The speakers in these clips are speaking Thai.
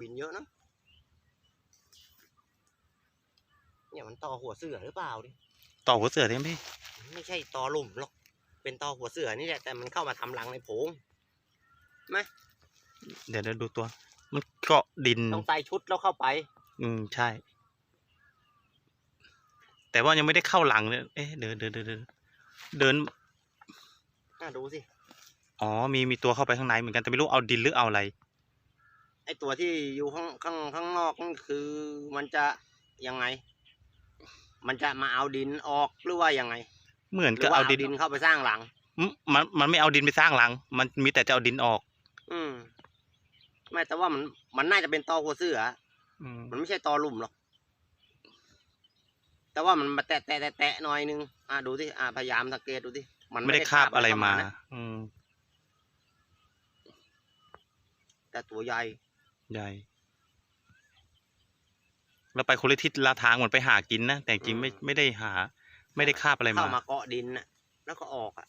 บินเยอะนะ เนี่ยมันต่อหัวเสือหรือเปล่าดิ ต่อหัวเสือได้ไหมพี่ไม่ใช่ต่อหลุมหรอก เป็นต่อหัวเสือนี่แหละแต่มันเข้ามาทำรังในโพรงเดี๋ยวเดี๋ยวดูตัว มันเกาะดิน ต้องใส่ชุดแล้วเข้าไป อืมใช่ แต่ว่ายังไม่ได้เข้าหลังเลยเอ๊ะเดินเดินเดินเดินเดินน่าดูสิ อ๋อมีมีตัวเข้าไปข้างในเหมือนกันแต่ไม่รู้เอาดินหรือเอาอะไร ไอตัวที่อยู่ข้างข้างข้างนอกนั่นคือมันจะยังไง มันจะมาเอาดินออกหรือว่ายังไงเหมือนหรืกับว่าเอาเอาดินดินเข้าไปสร้างหลังอืมมันมันไม่เอาดินไปสร้างหลัง มันมีแต่จะเอาดินออกอืม ไม่แต่ว่ามันมันน่าจะเป็นตอหัวเสือ อืมมันไม่ใช่ตอหลุมหรอก แต่ว่ามันมาแตะแตะแตะแตะหน่อยนึง อ่าดูที่อ่าพยายามสังเกตดูที่มันไม่ได้คาบอะไรมาเข้นะอืมแต่ตัวใหญ่ ใหญ่แล้วไปคนละทิศละทางเหมือนไปหากินนะ แต่จริงไม่ไม่ได้หา ไม่ได้คาบอะไรเข้ามามาเกาะดินน่ะ แล้วก็ออกอะ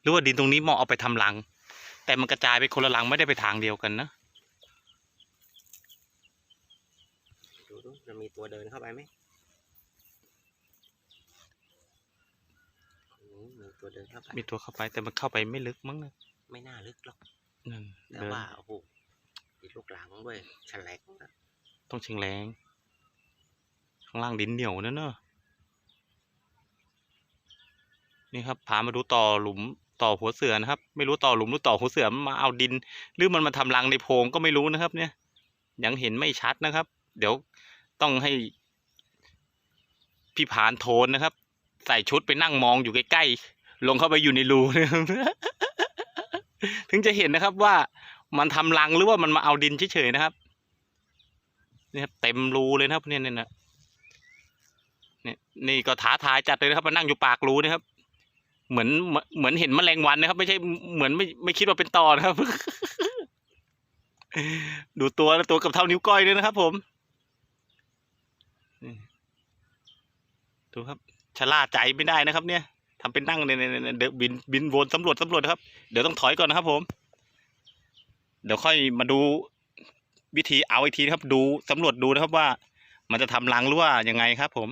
หรือว่าดินตรงนี้เหมาะเอาไปทำรัง แต่มันกระจายไปคนละรังไม่ได้ไปทางเดียวกันนะ ดูดูจะมีตัวเดินเข้าไปไหมอืมมี ตัวเดินเข้าไปมีตัวเข้าไปแต่มันเข้าไปไม่ลึกมั้งนะไม่น่าลึกหรอกนั่นแต่เดินว่าโอ้โหติดลูกหลังด้วยแฉลกนะต้องเชิงแรงข้างล่างดินเหนียวนะเนอะนี่ครับพามาดูต่อหลุมต่อหัวเสือนะครับ ไม่รู้ต่อหลุมหรือต่อหัวเสือมันมาเอาดิน หรือมันมาทำรังในโพรงก็ไม่รู้นะครับ เนี่ย ยังเห็นไม่ชัดนะครับ เดี๋ยวต้องให้พี่ผานโทนนะครับ ใส่ชุดไปนั่งมองอยู่ใกล้ๆ ลงเข้าไปอยู่ในรูนะครับถึงจะเห็นนะครับว่ามันทำรังหรือว่ามันมาเอาดินเฉยๆนะครับเนี่ยครับเต็มรูเลยนะครับเนี่ยเนี่ยนะเนี่ยนี่ก็ท้าทายจัดเลยนะครับมานั่งอยู่ปากรูนะครับ เหมือนเหมือนเห็นแมลงวันนะครับ ไม่ใช่เหมือนไม่ไม่คิดว่าเป็นตอนะครับ ดูตัวตัวกับเท่านิ้วก้อยเลยนะครับ ผมดูครับชะล่าใจไม่ได้นะครับ เนี่ย ทำเป็นนั่งเนี่ยเนี่ยเนี่ยเดี๋ยวบินบินวนสำรวจสำรวจนะครับ เดี๋ยวต้องถอยก่อนนะครับ ผม เดี๋ยวค่อยมาดูวิธีเอาอีกทีนะครับ ดูสำรวจดูนะครับว่า มันจะทำรังหรือว่ายังไงครับ ผม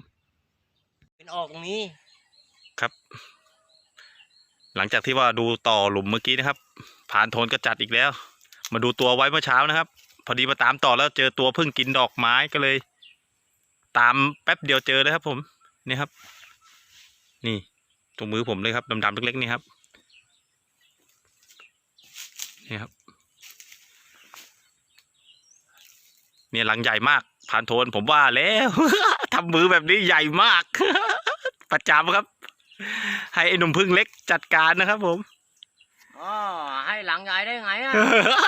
เป็นออกตรงนี้ครับ หลังจากที่ว่าดูต่อหลุมเมื่อกี้นะครับ ผ่านโทนก็จัดอีกแล้ว มาดูตัวไว้เมื่อเช้านะครับ พอดีมาตามต่อแล้วเจอตัวเพิ่งกินดอกไม้ก็เลย ตามแป๊บเดียวเจอเลยครับ ผมนี่ครับ นี่ ตรงมือผมเลยครับดำๆเล็กๆนี่ครับนี่ครับเนี่ยหลังใหญ่มากผ่านโทนผมว่าแล้วทำมือแบบนี้ใหญ่มาก ประจำครับ ให้ไอ้หนุ่มพึ่งเล็กจัดการนะครับผมอ๋อให้หลังใหญ่ได้ไงอะไ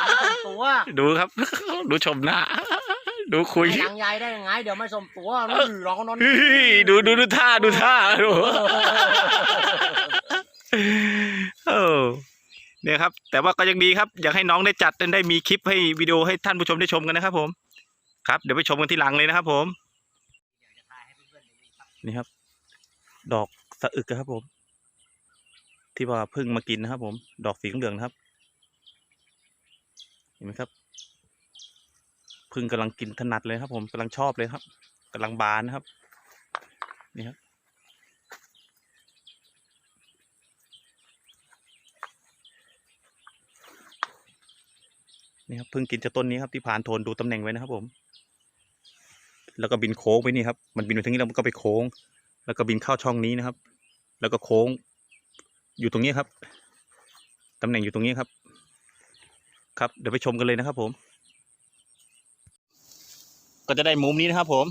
ม่สมตัว ดูครับ ดูชมหน้า ดูคุยให้หลังใหญ่ได้ยังไง เดี๋ยวไม่สมตัวนี่ร้องนอนเฮ้ยดูดูดูท่าดูท่าดูเออเนี่ยครับ แต่ว่าก็ยังดีครับ อยากให้น้องได้จัดได้มีคลิปให้วิดีโอให้ท่านผู้ชมได้ชมกันนะครับผม ครับ เดี๋ยวไปชมกันที่หลังเลยนะครับ ผมนี่ครับ ดอกสะอึกอะครับผม ที่ว่าเพิ่งมากินนะครับผม ดอกสีเหลืองๆนะครับ เห็นไหมครับเพึ่งกำลังกินถนัดเลยครับ ผมกำลังชอบเลยครับกำลังบานนะครับ นี่ครับนี่ครับพิ่งกินจากต้นนี้ครับที่ผ่านโทนดูตำแหน่งไว้นะครับ ผม แล้วก็บินโค้งไปนี่ครับ มันบินไปทางนี้แล้วมันก็ไปโค้ง แล้วก็บินเข้าช่องนี้นะครับ แล้วก็โค้ง อยู่ตรงนี้ครับตำแหน่งอยู่ตรงนี้ครับ ครับเดี๋ยวไปชมกันเลยนะครับ ผม ก็จะได้มุมนี้นะครับ ผม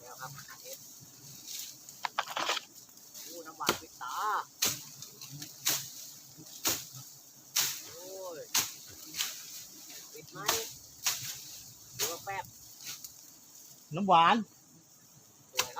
แล้วครับอู้น้ำหวานปิดตา โอ้ยปิดไหมดูว่าแป๊บน้ำหวานสวยครับ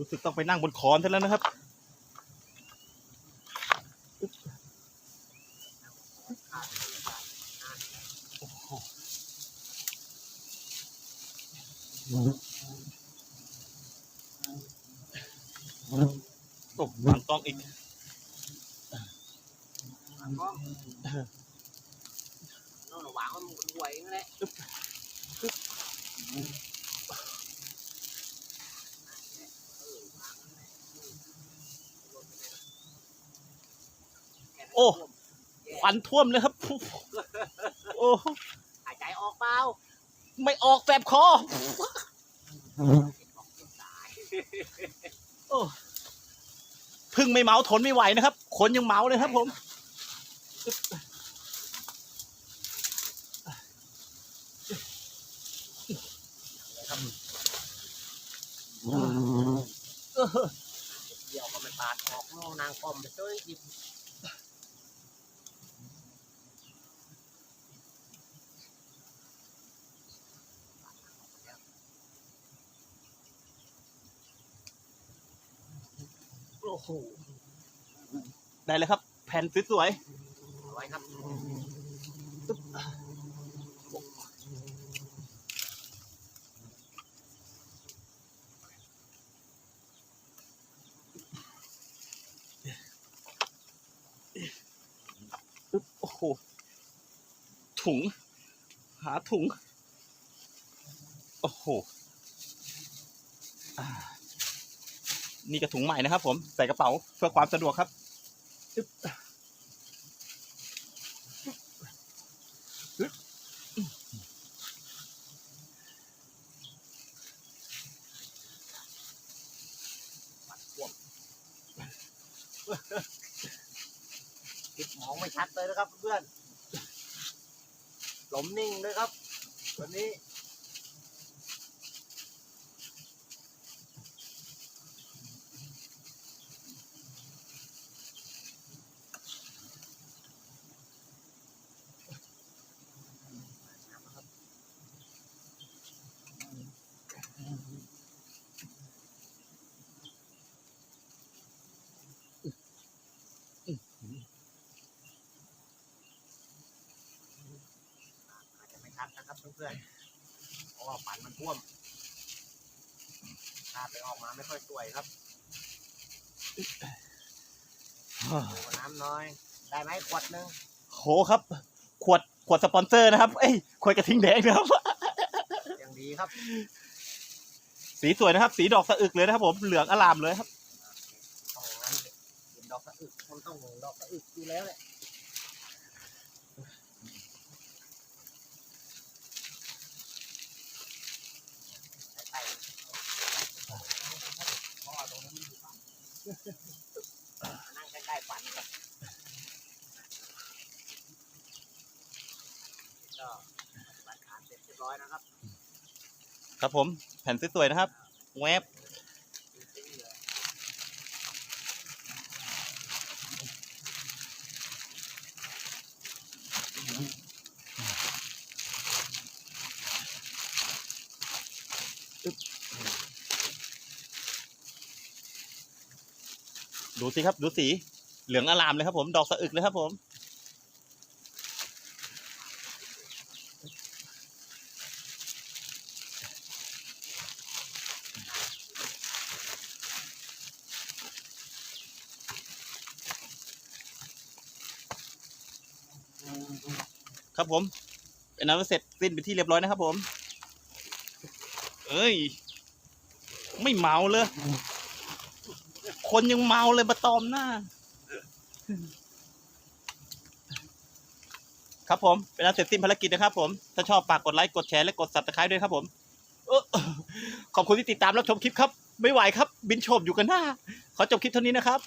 รู้สึกต้องไปนั่งบนคอนซะแล้วนะครับอึ๊บโอ้โหโอ้วางกล้องอีกหวานกล้องโน่นหวานมันหวยนั่นแหละ โอ้ควันท่วมเลยครับ โอ้หายใจออกเปล่าไม่ออกแสบคอโอ้พึ่งไม่เมาทนไม่ไหวนะครับคนยังเมาเลยครับผมเดี๋ยวก็ไม่ปาดออกนอกนางคอมไปช่วยหยิบ โอ้โหได้เลยครับ แผ่นสวยเอาไว้ครับๆอึ๊บโอ้โห ถุง หาถุง โอ้โหอ่า นี่กระถุงใหม่นะครับ ผมใส่กระเป๋าเพื่อความสะดวกครับคิดมองไม่ชัดเลยนะครับเพื่อนหลมนิ่งเลยครับ วันนี้ อาจจะไม่ชัดนะครับ เพื่อนๆเพราะว่าปันมันท่วมภาพไปออกมาไม่ค่อยสวยครับดูน้ำน้อย ได้ไหมขวดหนึงโหครับ ขวดขวดสปอนเซอร์นะครับ เอ้ยขวดกระทิงแดงนะครับยังดีครับ สีสวยนะครับ สีดอกสะอึกเลยนะครับ ผมเหลืองอลามเลยครับต้องงั้นกินดอกสะอึกมันต้องดอกสะอึกอยู่แล้วแหละใส่ๆพ่อตรงนั้นมันอยู่ฝั่ง นั่งใกล้ๆฝันครับก็ปฏิบัติการเสร็จเรียบร้อยนะครับ ครับผม แผ่นสวยๆนะครับ แวบ ดูสิครับ ดูสี เหลืองอลามเลยครับผม ดอกสะอึกเลยครับผม ครับผมเป็นนั้นเสร็จสิ้นไปที่เรียบร้อยนะครับผม เอ้ย ไม่เมาเลย คนยังเมาเลยมาตอมหน้า ครับผม เป็นอันเสร็จสิ้นภารกิจนะครับผม ถ้าชอบฝากกดไลค์กดแชร์และกดซับสไครต์ด้วยครับผมเออขอบคุณที่ติดตามรับชมคลิปครับ ไม่ไหวครับ บินโฉบอยู่กันหน้า ขอจบคลิปเท่านี้นะครับ